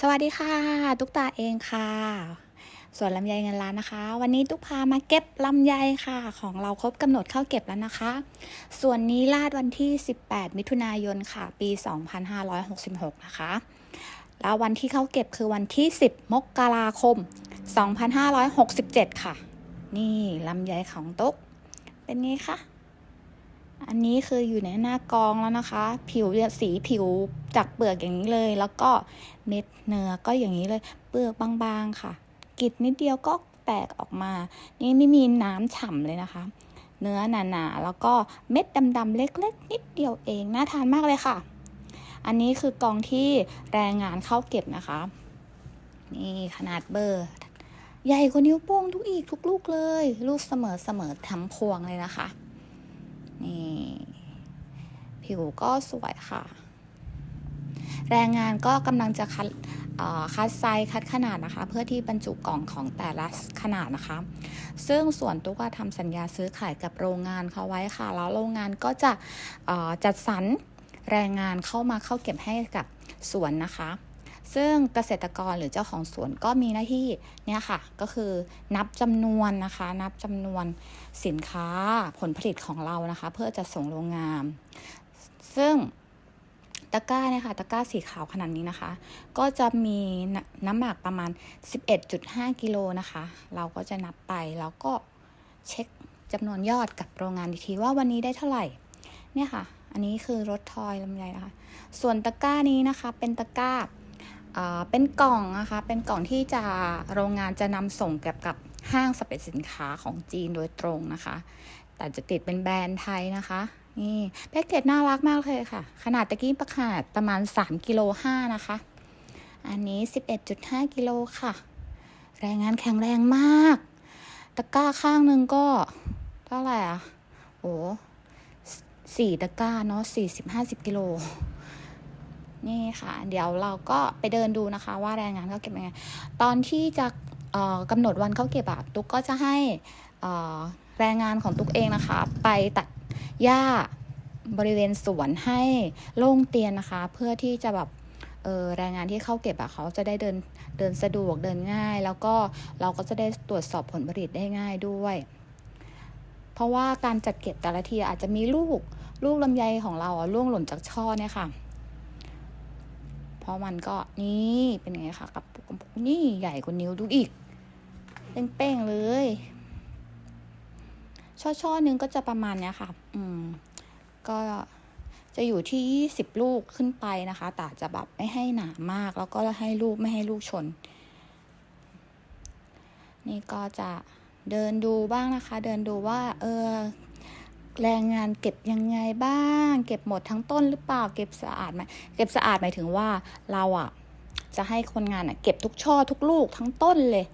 สวัสดีค่ะ ตุ๊กตาเองค่ะส่วนลำไยเงินล้านนะคะ วันนี้ตุ๊กพามาเก็บลำไยค่ะ ของเราครบกำหนดเข้าเก็บแล้วนะคะ ส่วนนี้ลาดวันที่ 18 มิถุนายนค่ะ ปี 2566 นะคะ แล้ววันที่เข้าเก็บคือวันที่ 10 มกราคม 2567 ค่ะ นี่ลำไยของตุ๊กเป็นไงคะ อันนี้คืออยู่ในหน้ากองแล้วนะคะ ผิวสีผิวจากเปลือกอย่างนี้เลย แล้วก็เม็ดเนื้อก็อย่างนี้เลย เปลือกบางๆค่ะกรีดนิดเดียวก็แตกออกมา นี่ไม่มีน้ำฉ่ำเลยนะคะ เนื้อหนาๆ แล้วก็เม็ดดำๆเล็กๆ นิดเดียวเอง น่าทานมากเลยค่ะ อันนี้คือกองที่แรงงานเข้าเก็บนะคะ นี่ขนาดเบอร์ ใหญ่กว่านิ้วโป้งทุกอีกทุกลูกเลย ลูกเสมอเสมอๆทั้งพวงเลยนะคะ นี่ ผิวก็สวยค่ะ แรงงานก็กำลังจะคัดคัดไซส์คัดขนาดนะคะ เพื่อที่บรรจุกล่องของแต่ละขนาดนะคะ ซึ่งส่วนตุ๊กทำสัญญาซื้อขายกับโรงงานเขาไว้ค่ะ แล้วโรงงานก็จะจัดสรรแรงงานเข้ามาเข้าเก็บให้กับสวนนะคะ ซึ่งเกษตรกรหรือเจ้าของสวนก็มีหน้าที่เนี่ยค่ะ ก็คือนับจำนวนนะคะ นับจำนวนสินค้าผลผลิตของเรานะคะ เพื่อจะส่งโรงงาน ซึ่งตะกร้าเนี่ยค่ะตะกร้าสีขาวขนาดนี้นะคะ ก็จะมีน้ำหนักประมาณ 11.5 กิโลนะคะ เราก็จะนับไปแล้วก็เช็คจำนวนยอดกับโรงงานอีกทีว่าวันนี้ได้เท่าไหร่ เนี่ยค่ะ อันนี้คือรถทอยลำไยนะคะ ส่วนตะกร้านี้นะคะ เป็นตะกร้า เป็นกล่องนะคะ เป็นกล่องที่จะโรงงานจะนำส่งกับกับห้างสรรพสินค้าของจีนโดยตรงนะคะ แต่จะติดเป็นแบรนด์ไทยนะคะ นี่แพ็กเกจน่ารักมากเลยค่ะ ขนาดตะกี้ประขาดประมาณ3กิโล5นะคะ อันนี้ 11.5กิโลค่ะ แรงงานแข็งแรงมาก ตะกร้าข้างหนึ่งก็เท่าไหร่อะ โอ้สี่ตะกร้าเนาะสี่สิบห้าสิบกิโล นี่ค่ะ เดี๋ยวเราก็ไปเดินดูนะคะ ว่าแรงงานเขาเก็บยังไง ตอนที่จะกำหนดวันเขาเก็บอะตุ๊กก็จะให้แรงงานของตุ๊กเองนะคะ ไปตัดหญ้าบริเวณสวนให้โล่งเตียนนะคะ เพื่อที่จะแบบเออแรงงานที่เข้าเก็บอะเขาจะได้เดินเดินสะดวกเดินง่าย แล้วก็เราก็จะได้ตรวจสอบผลผลิตได้ง่ายด้วย เพราะว่าการจัดเก็บแต่ละทีอาจจะมีลูกลูกลำไยของเราอะร่วงหล่นจากช่อเนี่ยค่ะ เพราะมันก็นี่เป็นไงคะกับปุกกับปุกนี่ใหญ่กว่านิ้วดูอีกเป้งๆเลย ช่อช่อนึงก็จะประมาณเนี้ยค่ะ อืม ก็จะอยู่ที่ยี่สิบลูกขึ้นไปนะคะ แต่จะแบบไม่ให้หนามาก แล้วก็ให้ลูกไม่ให้ลูกชน นี่ก็จะเดินดูบ้างนะคะ เดินดูว่า เออ แรงงานเก็บยังไงบ้าง เก็บหมดทั้งต้นหรือเปล่า เก็บสะอาดไหมเก็บสะอาดหมายถึงว่าเราอะจะให้คนงานอะเก็บทุกช่อทุกลูกทั้งต้นเลย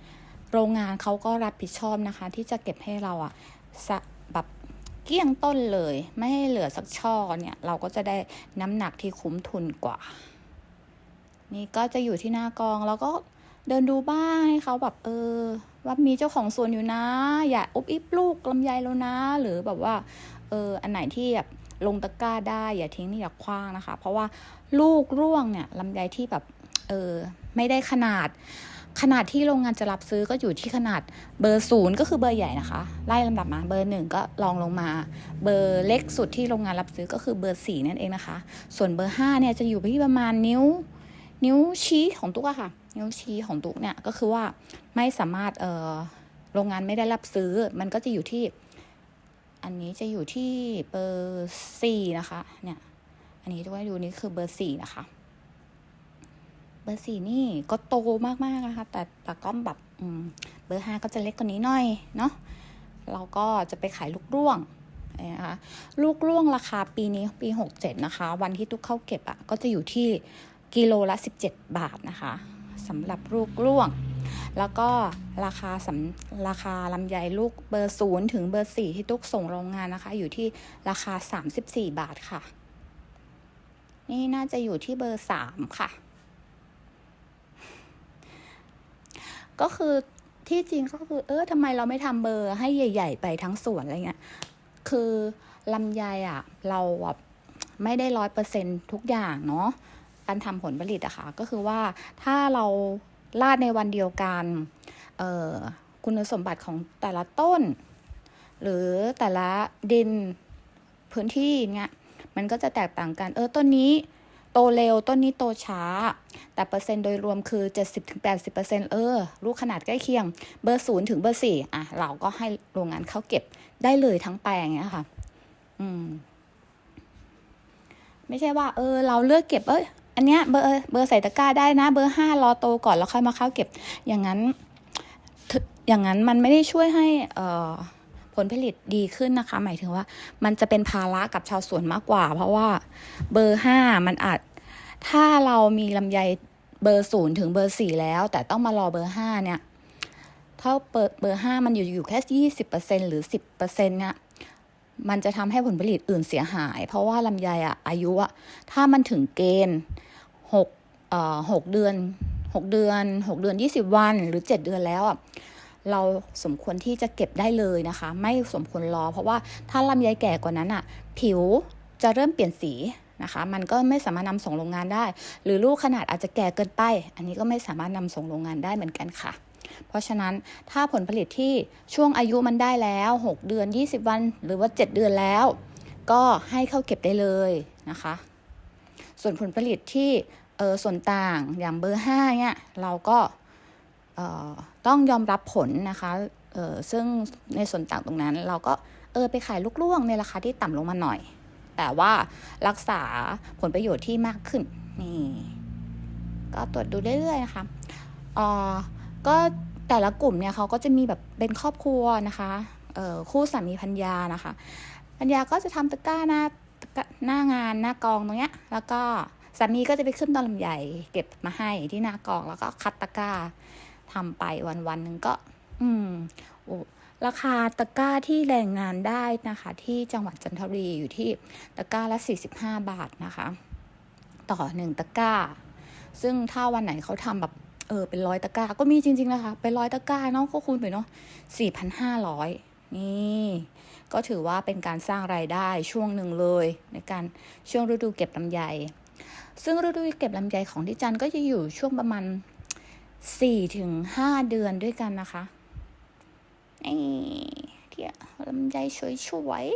โรงงานเขาก็รับผิดชอบนะคะ ที่จะเก็บให้เราอะแบบเกลี้ยงต้นเลย ไม่ให้เหลือสักช่อเนี่ย เราก็จะได้น้ำหนักที่คุ้มทุนกว่า นี่ก็จะอยู่ที่หน้ากองแล้วก็เดินดูบ้างให้เขาแบบเออ ว่ามีเจ้าของสวนอยู่นะ อย่าอุบอิบลูกลำไยแล้วนะ หรือแบบว่าเอออันไหนที่แบบลงตะกร้าได้ อย่าทิ้งอย่าคว้างนะคะ เพราะว่าลูกร่วงเนี่ยลำไยที่แบบเออไม่ได้ขนาด ขนาดที่โรงงานจะรับซื้อก็อยู่ที่ขนาดเบอร์ศูนย์ก็คือเบอร์ใหญ่นะคะ ไล่ลำดับมาเบอร์หนึ่งก็ลองลงมา เบอร์เล็กสุดที่โรงงานรับซื้อก็คือเบอร์สี่นั่นเองนะคะ ส่วนเบอร์ห้าเนี่ยจะอยู่ที่ประมาณนิ้ว นิ้วชี้ของตุ๊กอะค่ะ นิ้วชี้ของตุ๊กเนี่ยก็คือว่าไม่สามารถเออโรงงานไม่ได้รับซื้อ มันก็จะอยู่ที่ อันนี้จะอยู่ที่เบอร์สี่นะคะ เนี่ย อันนี้ด้วยดูนี่คือเบอร์สี่นะคะ เบอร์สี่นี่ก็โตมากๆนะคะ แต่แต่ก็แบบอืมเบอร์ห้าก็จะเล็กกว่านี้หน่อยเนาะเราก็จะไปขายลูกร่วงนะคะลูกร่วงราคาปีนี้ปีหกเจ็ดนะคะ วันที่ตุ๊กเข้าเก็บอะ่ะก็จะอยู่ที่ กิโลละ 17 บาทนะคะสำหรับลูกร่วง แล้วก็ราคาสำราคาลำไยลูกเบอร์ศูนย์ถึงเบอร์สี่ที่ตุ๊กส่งโรงงานนะคะ อยู่ที่ราคา 34 บาทค่ะ นี่น่าจะอยู่ที่เบอร์สามค่ะ ก็คือที่จริงก็คือ เออทำไมเราไม่ทำเบอร์ให้ใหญ่ ๆ ไปทั้งสวนอะไรเงี้ยคือลำไยอะ เราแบบไม่ได้ร้อยเปอร์เซ็นทุกอย่างเนาะ การทำผลผลิตอะค่ะก็คือว่าถ้าเราลาดในวันเดียวกันคุณสมบัติของแต่ละต้น หรือแต่ละดินพื้นที่เนี่ยมันก็จะแตกต่างกัน เออต้นนี้โตเร็วต้นนี้โตช้า แต่เปอร์เซ็นต์โดยรวมคือ 70-80%เออ ลูกขนาดใกล้เคียง เบอร์ศูนย์ถึงเบอร์สี่อะ เราก็ให้โรงงานเข้าเก็บได้เลยทั้งแปลงเนี้ยค่ะ อืม ไม่ใช่ว่า เออ เราเลือกเก็บ เอ้ย อันเนี้ยเบอร์เบอร์ใส่ตะกร้าได้นะ เบอร์ห้ารอโตก่อนแล้วค่อยมาเข้าเก็บ อย่างนั้นอย่างนั้นมันไม่ได้ช่วยให้เอ่อผลผลิตดีขึ้นนะคะ หมายถึงว่า มันจะเป็นภาระกับชาวสวนมากกว่า เพราะว่าเบอร์ห้ามันอาจถ้าเรามีลำไยเบอร์ศูนย์ถึงเบอร์สี่แล้ว แต่ต้องมารอเบอร์ห้าเนี่ยถ้าเปิดเบอร์ห้ามันอยู่อยู่แค่ยี่สิบเปอร์เซ็นหรือสิบเปอร์เซ็นเนี่ย มันจะทำให้ผลผลิตอื่นเสียหาย เพราะว่าลำไยอะอายุอะถ้ามันถึงเกณฑ์หกเอ่อหกเดือนหกเดือนหกเดือนยี่สิบวัน หรือเจ็ดเดือนแล้วอะเราสมควรที่จะเก็บได้เลยนะคะ ไม่สมควรรอ เพราะว่าถ้าลำไยแก่กว่านั้นอะผิวจะเริ่มเปลี่ยนสีนะคะ มันก็ไม่สามารถนำส่งโรงงานได้ หรือลูกขนาดอาจจะแก่เกินไป อันนี้ก็ไม่สามารถนำส่งโรงงานได้เหมือนกันค่ะ เพราะฉะนั้นถ้าผลผลิตที่ช่วงอายุมันได้แล้ว 6 เดือน 20 วัน หรือว่า 7 เดือนแล้ว ก็ให้เข้าเก็บได้เลยนะคะ ส่วนผลผลิตที่เออส่วนต่างอย่างเบอร์5เนี่ยเราก็ต้องยอมรับผลนะคะเออซึ่งในส่วนต่างตรงนั้นเราก็เออไปขายลูกล่วงในราคาที่ต่ำลงมาหน่อย แต่ว่ารักษาผลประโยชน์ที่มากขึ้นนี่ก็ตรวจดูเรื่อยๆนะคะอ่อ ก็แต่ละกลุ่มเนี่ยเขาก็จะมีแบบเป็นครอบครัวนะคะเอ่อคู่สามีพัญญานะคะพัญญาก็จะทำตะกร้าหน้าหน้างานหน้ากองตรงเนี้ย แล้วก็สามีก็จะไปขึ้นตอนลำใหญ่เก็บมาให้ที่หน้ากองแล้วก็คัดตะกร้าทำไปวันวันหนึ่งก็ อืมโอ้ราคาตะกร้าที่แรงงานได้นะคะ ที่จังหวัดจันทบุรีอยู่ที่ตะกร้าละ 45 บาทนะคะ ต่อหนึ่งตะกร้า ซึ่งถ้าวันไหนเขาทำแบบ เออเป็นร้อยตะกร้าก็มีจริง ๆ นะคะ เป็นร้อยตะกร้าเนาะก็คูณไปเนาะสี่พันห้าร้อยนี่ ก็ถือว่าเป็นการสร้างรายได้ช่วงหนึ่งเลย ในการช่วงฤดูเก็บลำไย ซึ่งฤดูเก็บลำไยของที่จันก็จะอยู่ช่วงประมาณสี่ถึงห้าเดือนด้วยกันนะคะนี่เที่ยลำไยสวย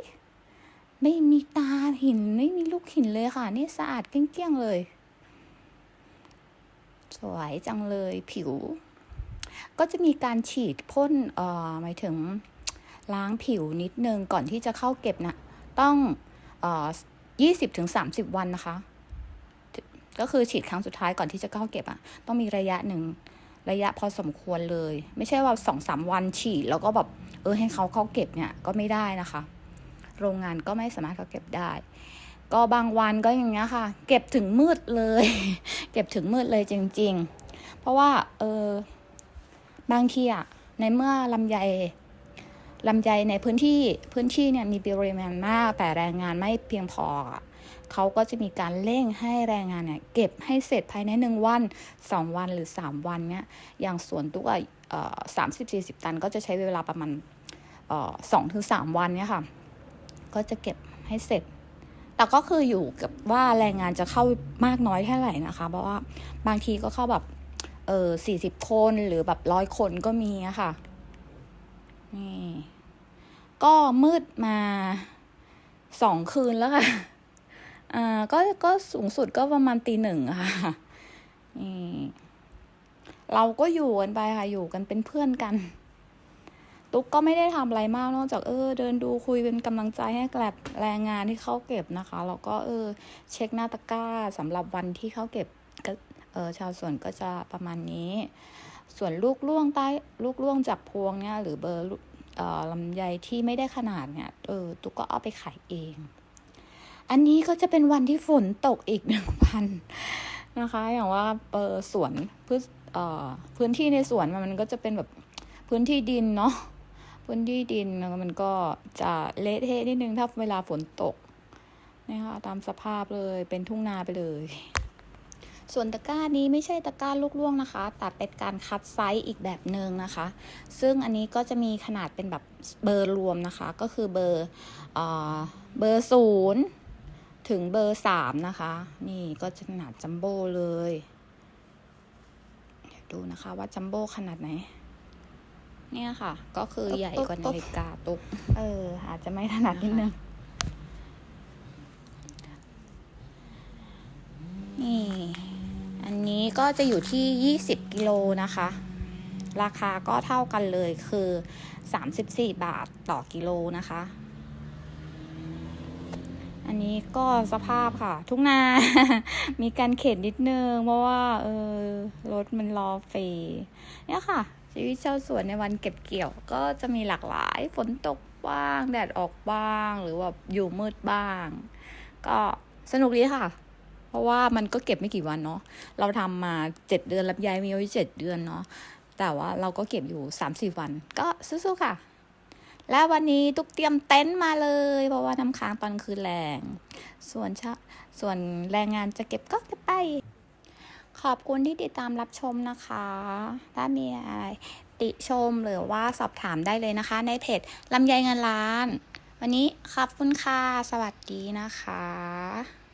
ๆไม่มีตาหินไม่มีลูกหินเลยค่ะ นี่สะอาดเกลี้ยงๆเลย สวยจังเลยผิว ก็จะมีการฉีดพ่นเอ่อหมายถึงล้างผิวนิดนึงก่อนที่จะเข้าเก็บนะต้องเอ่อยี่สิบถึงสามสิบวันนะคะ ก็คือฉีดครั้งสุดท้ายก่อนที่จะเข้าเก็บอะ่ะ ต้องมีระยะหนึ่งระยะพอสมควรเลย ไม่ใช่ว่าสองสามวันฉีดแล้วก็แบบเออให้เขาเข้าเก็บเนี่ยก็ไม่ได้นะคะ โรงงานก็ไม่สามารถเข้าเก็บได้ ก็บางวันก็อย่างเงี้ยค่ะ เก็บถึงมืดเลย เก็บถึงมืดเลยจริง ๆ เพราะว่าเออบางทีอะในเมื่อลำไยลำไยในพื้นที่พื้นที่เนี่ยมีปริมาณมาก แต่แรงงานไม่เพียงพอ เขาก็จะมีการเร่งให้แรงงานเนี่ยเก็บให้เสร็จภายในหนึ่งวันสองวันหรือสามวันเนี่ยอย่างสวนตุ๊กสามสิบสี่สิบตันก็จะใช้เวลาประมาณสองถึงสามวันเนี่ยค่ะ ก็จะเก็บให้เสร็จ แต่ก็คืออยู่กับว่าแรงงานจะเข้ามากน้อยแค่ไหนนะคะ เพราะว่าบางทีก็เข้าแบบ เออสี่สิบคนหรือแบบร้อยคนก็มีอะค่ะ นี่ ก็มืดมาสองคืนแล้วค่ะอ่าก็ก็สูงสุดก็ประมาณตีหนึ่งอะค่ะนี่เราก็อยู่กันไปค่ะ อยู่กันเป็นเพื่อนกัน ตุ๊กก็ไม่ได้ทำอะไรมากนอกจากเออ เดินดูคุยเป็นกำลังใจให้แกลบแรงงานที่เขาเก็บนะคะแล้วก็เออเช็คหน้าตะกร้าสำหรับวันที่เขาเก็บก็เออชาวสวนก็จะประมาณนี้ ส่วนลูกล่วงใต้ลูกล่วงจากพวงเนี่ยหรือเบอร์เออลำไยที่ไม่ได้ขนาดเนี่ยเออตุ๊กก็เอาไปขายเอง อันนี้ก็จะเป็นวันที่ฝนตกอีกหนึ่งพันนะคะ อย่างว่าเออสวนพื้นเออพื้นที่ในสวนมันก็จะเป็นแบบพื้นที่ดินเนาะ พื้นที่ดินมันก็จะเละเทะนิดนึงถ้าเวลาฝนตกนะคะตามสภาพเลยเป็นทุ่งนาไปเลย ส่วนตะกร้านี้ไม่ใช่ตะกร้าลูกล่วงนะคะแต่เป็นการคัดไซส์อีกแบบหนึ่งนะคะ ซึ่งอันนี้ก็จะมีขนาดเป็นแบบเบอร์รวมนะคะ ก็คือเบอร์เอ่อเบอร์ศูนย์ถึงเบอร์สามนะคะ นี่ก็จะขนาดจัมโบ้เลย เดี๋ยวดูนะคะว่าจัมโบ้ขนาดไหน เนี่ยค่ะ ก็คือใหญ่กว่านาฬิกาตุกเออ อาจจะไม่ถนัดนิดนึงนี่ อันนี้ก็จะอยู่ที่ 20 กิโลนะคะ ราคาก็เท่ากันเลยคือ 34 บาทต่อกิโลนะคะ อันนี้ก็สภาพค่ะ ทุ่งนา มีการเข็นนิดนึง เพราะว่า เออ รถมันรอฟรีเนี่ยค่ะ ชีวิตชาวสวนในวันเก็บเกี่ยวก็จะมีหลากหลายฝนตกบ้าง แดดออกบ้าง หรือว่าอยู่มืดบ้าง ก็สนุกดีค่ะ เพราะว่ามันก็เก็บไม่กี่วันเนาะเราทำมาเจ็ดเดือนลำไยมีไว้เจ็ดเดือนเนาะแต่ว่าเราก็เก็บอยู่สามสี่วัน ก็สู้ๆค่ะ และวันนี้ตุกเตรียมเต็นท์มาเลย เพราะว่าน้ำค้างตอนคืนแรง ส่วนชะส่วนแรงงานจะเก็บก็เก็บไป ขอบคุณที่ติดตามรับชมนะคะ ถ้ามีอะไรติชมหรือว่าสอบถามได้เลยนะคะ ในเพจลำไยเงินล้าน วันนี้ขอบคุณค่ะ สวัสดีนะคะ